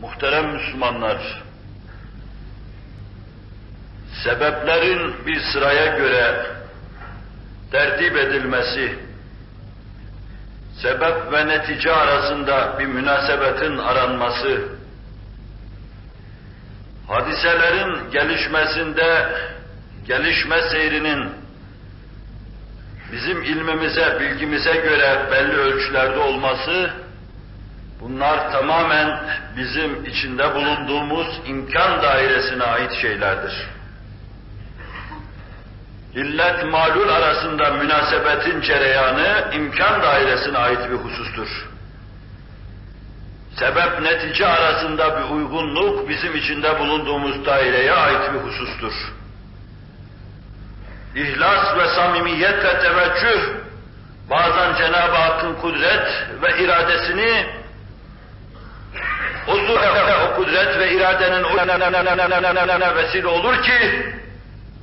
Muhterem Müslümanlar, sebeplerin bir sıraya göre tertip edilmesi, sebep ve netice arasında bir münasebetin aranması, hadiselerin gelişmesinde gelişme seyrinin bizim ilmimize, bilgimize göre belli ölçülerde olması, bunlar tamamen bizim içinde bulunduğumuz imkan dairesine ait şeylerdir. İllet malul arasında münasebetin cereyanı imkan dairesine ait bir husustur. Sebep netice arasında bir uygunluk bizim içinde bulunduğumuz daireye ait bir husustur. İhlas ve samimiyet ve teveccüh bazen Cenab-ı Hakk'ın kudret ve iradesini surete, o kudret ve iradenin o vesile olur ki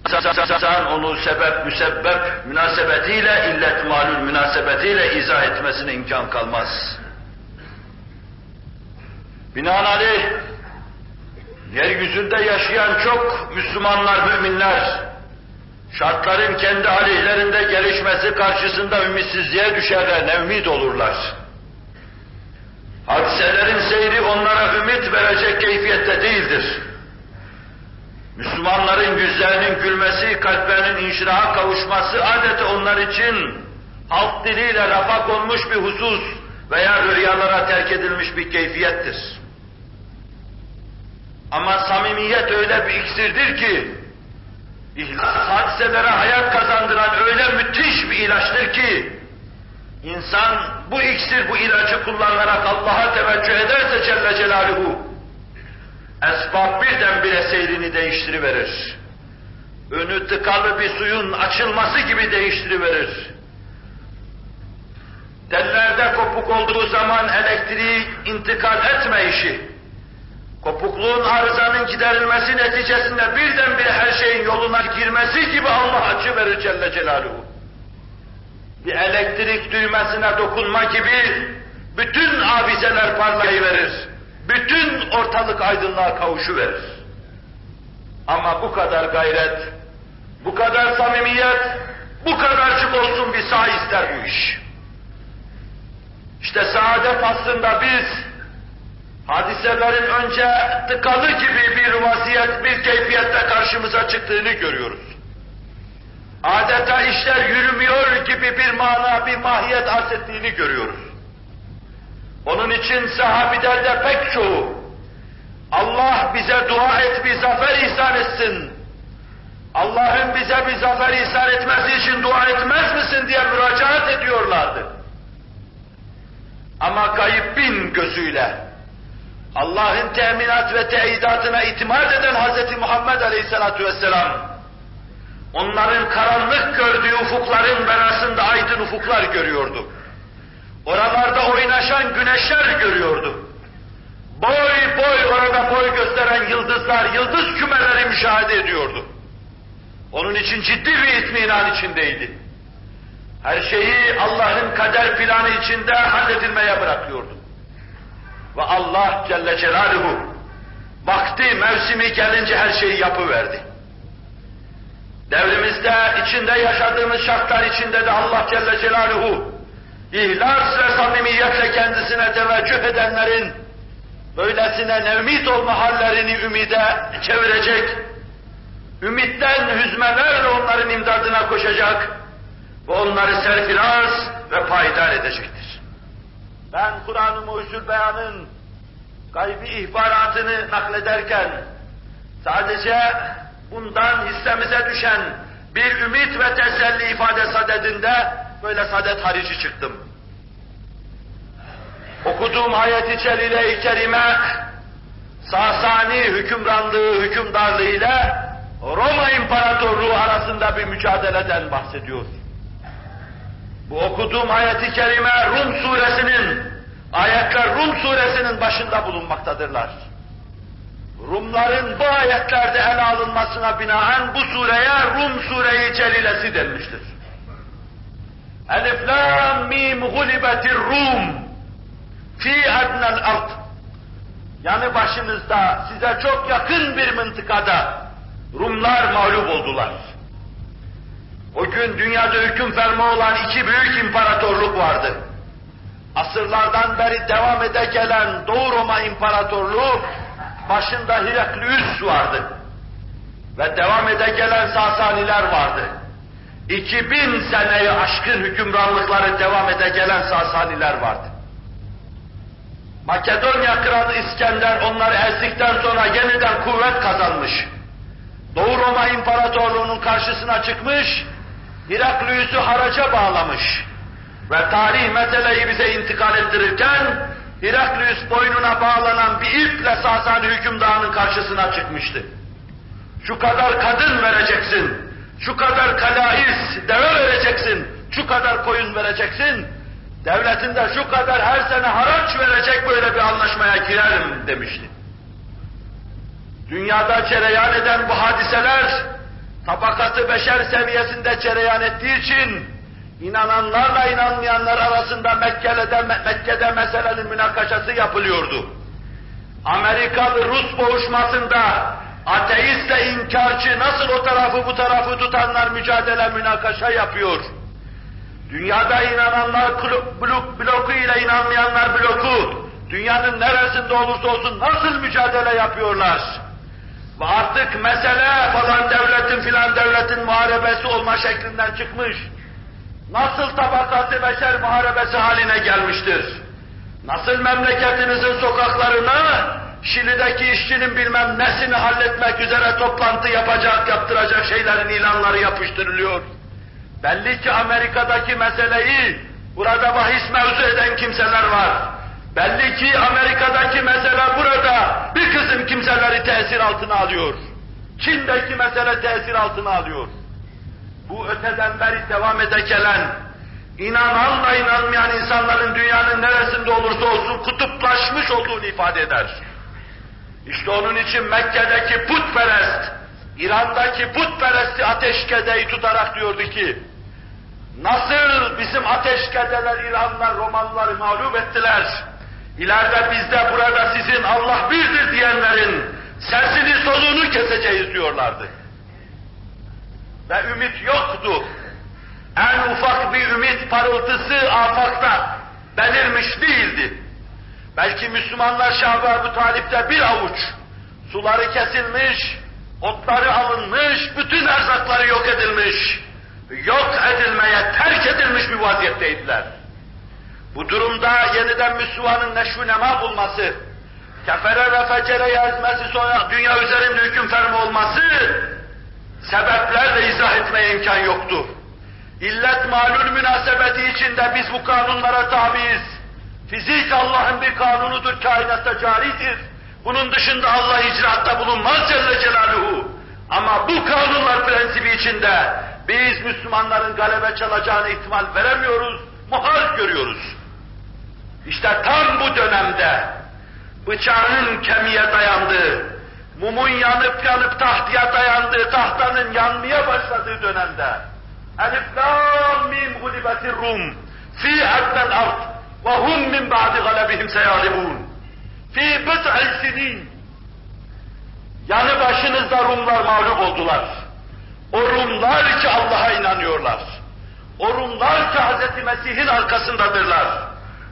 insan onu sebep, müsebbep münasebetiyle, illet malul münasebetiyle izah etmesine imkan kalmaz. Binaenaleyh, yeryüzünde yaşayan çok Müslümanlar, müminler, şartların kendi aleyhlerinde gelişmesi karşısında ümitsizliğe düşerler, ne ümit olurlar. Hadiselerin seyri onlara ümit verecek keyfiyette değildir. Müslümanların yüzlerinin gülmesi, kalplerinin inşiraha kavuşması adeta onlar için halk diliyle rafa konmuş bir husus veya rüyalara terk edilmiş bir keyfiyettir. Ama samimiyet öyle bir iksirdir ki, hadiselere hayat kazandıran öyle müthiş bir ilaçtır ki, insan bu iksir, bu ilacı kullanarak Allah'a teveccüh ederse Celle Celaluhu, esbab birdenbire seyrini değiştiriverir. Önü tıkalı bir suyun açılması gibi değiştiriverir. Tellerde kopuk olduğu zaman elektriği intikal etme işi, kopukluğun arızanın giderilmesi neticesinde birdenbire her şeyin yoluna girmesi gibi Allah açı verir Celle Celaluhu. Bir elektrik düğmesine dokunma gibi bütün avizeler parlayıverir. Bütün ortalık aydınlığa kavuşuverir. Ama bu kadar gayret, bu kadar samimiyet, bu kadarcık olsun bir sağ ister bu iş. İşte saadet aslında biz hadiselerin önce tıkalı gibi bir vaziyet, bir keyfiyette karşımıza çıktığını görüyoruz. Adeta işler yürümüyor gibi bir mana, bir mahiyet arz ettiğini görüyoruz. Onun için sahabilerde pek çoğu, Allah bize dua et bir zafer ihsan etsin, Allah'ın bize bir zafer ihsan etmesi için dua etmez misin diye müracaat ediyorlardı. Ama kayıp bin gözüyle, Allah'ın teminat ve teyidatına itimat eden Hz. Muhammed Aleyhisselatü Vesselam, onların karanlık gördüğü ufukların arasında aydın ufuklar görüyordu. Oralarda oynaşan güneşler görüyordu. Boy boy orada boy gösteren yıldızlar, yıldız kümeleri müşahede ediyordu. Onun için ciddi bir itminan içindeydi. Her şeyi Allah'ın kader planı içinde halledilmeye bırakıyordu. Ve Allah Celle Celaluhu vakti, mevsimi gelince her şeyi yapıverdi. Devrimizde, içinde yaşadığımız şartlar içinde de Allah Celle Celaluhu ihlas ve samimiyetle kendisine teveccüh edenlerin böylesine nevmit olma hallerini ümide çevirecek, ümitten hüzmelerle onların imdadına koşacak ve onları serfiraz ve payidar edecektir. Ben Kur'an-ı Mucizül Beyan'ın gaybi ihbaratını naklederken sadece bundan hissemize düşen bir ümit ve teselli ifade sadedinde böyle sadet harici çıktım. Okuduğum ayet-i celile-i kerime Sasani hükümranlığı, hükümdarlığı ile Roma İmparatorluğu arasında bir mücadeleden bahsediyor. Bu okuduğum ayet-i kerime Rum suresinin, ayetler Rum suresinin başında bulunmaktadırlar. Rumların bu ayetlerde ele alınmasına binaen bu sureye Rum sure-i celilesi denmiştir. Elif lam mim gulibetir Rum fi adnel ard. yanı başınızda size çok yakın bir mıntıkada Rumlar mağlup oldular. O gün dünyada hüküm ferma olan iki büyük imparatorluk vardı. Asırlardan beri devam ede gelen Doğu Roma İmparatorluğu başında Heraklius vardı. Ve devam ede gelen Sasaniler vardı. 2000 seneyi aşkın hükümranlıkları devam ede gelen Sasaniler vardı. Makedonya Kralı İskender onları ezdikten sonra yeniden kuvvet kazanmış. Doğu Roma İmparatorluğu'nun karşısına çıkmış, Heraklius'u haraca bağlamış. Ve tarih meseleyi bize intikal ettirirken, Heraklius boynuna bağlanan bir iple Sasani hükümdarının karşısına çıkmıştı. Şu kadar kadın vereceksin, şu kadar kalais, deve vereceksin, şu kadar koyun vereceksin, devletinde şu kadar her sene haraç verecek böyle bir anlaşmaya girerim demişti. Dünyada cereyan eden bu hadiseler, tabakatı beşer seviyesinde cereyan ettiği için, inananlarla inanmayanlar arasında Mekke'de, Mekke'de meselenin münakaşası yapılıyordu. Amerikalı-Rus boğuşmasında ateistle inkarcı nasıl o tarafı bu tarafı tutanlar mücadele münakaşa yapıyor. Dünyada inananlar blok, bloku ile inanmayanlar bloku, dünyanın neresinde olursa olsun nasıl mücadele yapıyorlar? Ve artık mesele falan devletin filan devletin muharebesi olma şeklinden çıkmış. Nasıl tabakatı beşer muharebesi haline gelmiştir? Nasıl memleketinizin sokaklarına Şili'deki işçinin bilmem nesini halletmek üzere toplantı yapacak, yaptıracak şeylerin ilanları yapıştırılıyor. Belli ki Amerika'daki meseleyi burada bahis mevzu eden kimseler var. Belli ki Amerika'daki mesele burada bir kısım kimseleri tesir altına alıyor. Çin'deki mesele tesir altına alıyor. Bu öteden beri devam ede gelen, inananla inanmayan insanların dünyanın neresinde olursa olsun kutuplaşmış olduğunu ifade eder. İşte onun için Mekke'deki putperest, İran'daki putperesti ateşkedeyi tutarak diyordu ki, nasıl bizim ateşkedeler İranlılar, Romalıları mağlup ettiler, İleride biz de burada sizin Allah birdir diyenlerin sesini soluğunu keseceğiz diyorlardı. Ve ümit yoktu. En ufak bir ümit parıltısı afakta belirmiş değildi. Belki Müslümanlar Şah-ı Ebu Talip'te bir avuç suları kesilmiş, otları alınmış, bütün erzakları yok edilmiş, yok edilmeye terk edilmiş bir vaziyetteydiler. Bu durumda yeniden Müslümanın neşvi nema bulması, kefere ve fecere yazması sonra dünya üzerinde hüküm fermi olması, sebeplerle izah etmeye imkan yoktu. İllet malul münasebeti içinde biz bu kanunlara tabiiz. Fizik Allah'ın bir kanunudur, kainatta caridir. Bunun dışında Allah icraatta bulunmaz Celle Celaluhu. Ama bu kanunlar prensibi içinde biz Müslümanların galebe çalacağını ihtimal veremiyoruz, muhal görüyoruz. İşte tam bu dönemde bıçağın kemiğe dayandığı, mumun yanıp yanıp tahtıya dayandığı, tahtanın yanmaya başladığı dönemde Elif lam mim gulibetir rum fi adnel ard ve hum min ba'di galebihim seyalibun fi bid'i sinin yanı başınızda Rumlar mağlup oldular. O Rumlar ki Allah'a inanıyorlar. O Rumlar ki Hz. Mesih'in arkasındadırlar.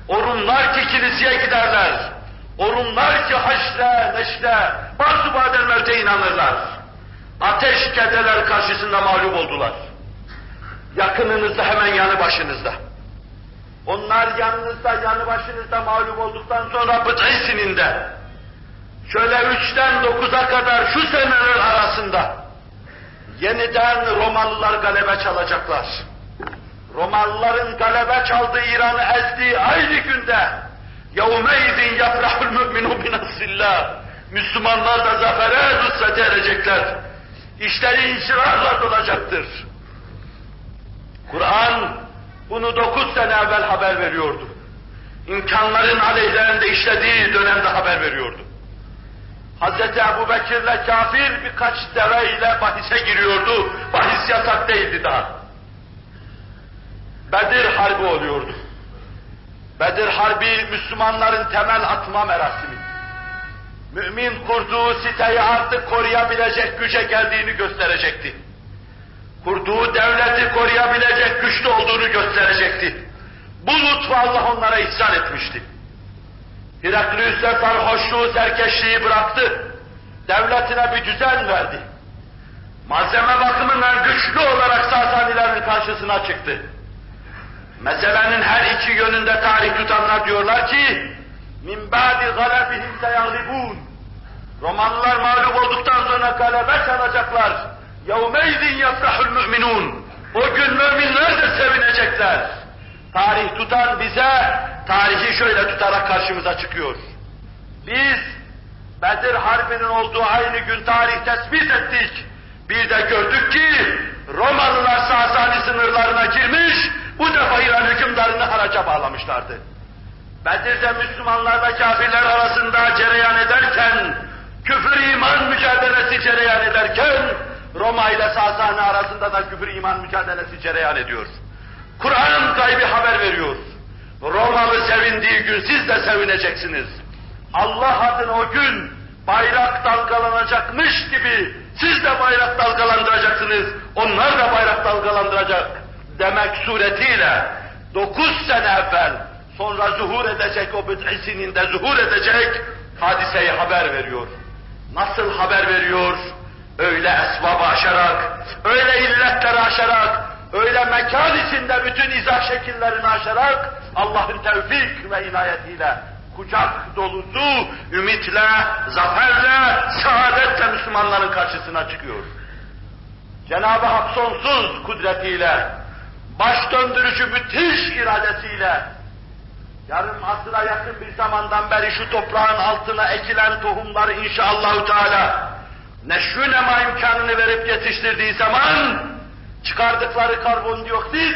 O Rumlar ki kiliseye giderler. O Rumlar ki haşre, neşre, bazı badel mevte inanırlar. Ateş kedeler karşısında mağlup oldular. Yakınınızda hemen yanı başınızda. Onlar yanınızda, yanı başınızda mağlup olduktan sonra bıd'i sininde, şöyle üçten dokuza kadar şu seneler arasında yeniden Romalılar galebe çalacaklar. Romalıların galebe çaldığı İran'ı ezdiği aynı günde يَوْمَيْذٍ يَفْرَحُ الْمُؤْمِنُ بِنَصْرِ Müslümanlar da zafere nusrete erecekler. İşleri incirarla dolacaktır. Kur'an bunu dokuz sene evvel haber veriyordu. İmkanların aleyhlerinde işlediği dönemde haber veriyordu. Hz. Ebu Bekir'le kafir birkaç deveyle bahise giriyordu. Bahis yasak değildi daha. Bedir Harbi oluyordu. Bedir Harbi Müslümanların temel atma merasimi. Mümin kurduğu siteyi artık koruyabilecek güce geldiğini gösterecekti. Kurduğu devleti koruyabilecek güçlü olduğunu gösterecekti. Bu lütfu Allah onlara ihsan etmişti. Heraklius'e sarhoşluğu, serkeşliği bıraktı. Devletine bir düzen verdi. Malzeme bakımından güçlü olarak Sasanilerin karşısına çıktı. Meselenin her iki yönünde tarih tutanlar diyorlar ki, min ba'di galebihim seyaglibun. Romalılar mağlup olduktan sonra galebe çalacaklar. Yevmeydin yafrahul müminun. O gün müminler de sevinecekler. Tarih tutan bize, tarihi şöyle tutarak karşımıza çıkıyor. Biz, Bedir Harbi'nin olduğu aynı gün tarih tespit ettik. Bir de gördük ki, Romalılar Sasani sınırlarına girmiş, bu defa İran hükümdarını haraca bağlamışlardı. Bedir'de Müslümanlarla kafirler arasında cereyan ederken, küfür iman mücadelesi cereyan ederken, Roma ile Sasani arasında da küfür iman mücadelesi cereyan ediyor. Kur'an gaybi haber veriyor. Romalı sevindiği gün siz de sevineceksiniz. Allah adına o gün bayrak dalgalanacakmış gibi siz de bayrak dalgalandıracaksınız. Onlar da bayrak dalgalandıracak demek suretiyle dokuz sene evvel sonra zuhur edecek o bid'isinin de zuhur edecek hadiseyi haber veriyor. Nasıl haber veriyor? Öyle esbabı aşarak, öyle illetleri aşarak, öyle mekan içinde bütün izah şekillerini aşarak Allah'ın tevfik ve inayetiyle kucak dolusu ümitle, zaferle, saadetle Müslümanların karşısına çıkıyor. Cenab-ı Hak sonsuz kudretiyle, baş döndürücü müthiş iradesiyle, yarım asıra yakın bir zamandan beri şu toprağın altına ekilen tohumları inşallahü teala neşrü nema imkanını verip yetiştirdiği zaman çıkardıkları karbondioksit,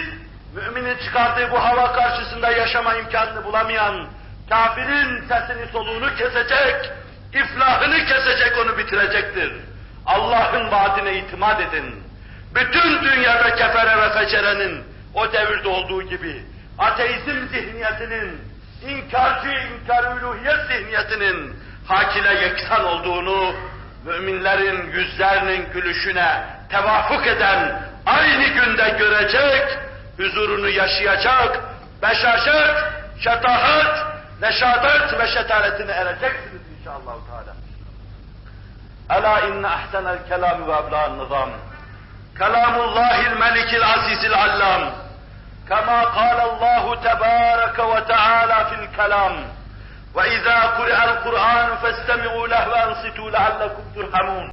müminin çıkardığı bu hava karşısında yaşama imkanını bulamayan kafirin sesini soluğunu kesecek, iflahını kesecek onu bitirecektir. Allah'ın vaadine itimat edin. Bütün dünyada kefere ve fecerenin o devirde olduğu gibi ateizm zihniyetinin, inkarcı inkar uluhiyet zihniyetinin hakile yeksan olduğunu müminlerin yüzlerinin gülüşüne tevafuk eden aynı günde görecek, huzurunu yaşayacak, beşaşet, şetahat, neşadet ve şetaretine ereceksiniz inşallah. Teala. Ela inne ahsenel kelam ve ebla'an nizam. Kelamullahil melikil azizil allam. كما قال الله تبارك وتعالى في الكلام وإذا قرأ القرآن فاستمعوا له وأنصتوا لعلكم ترحمون.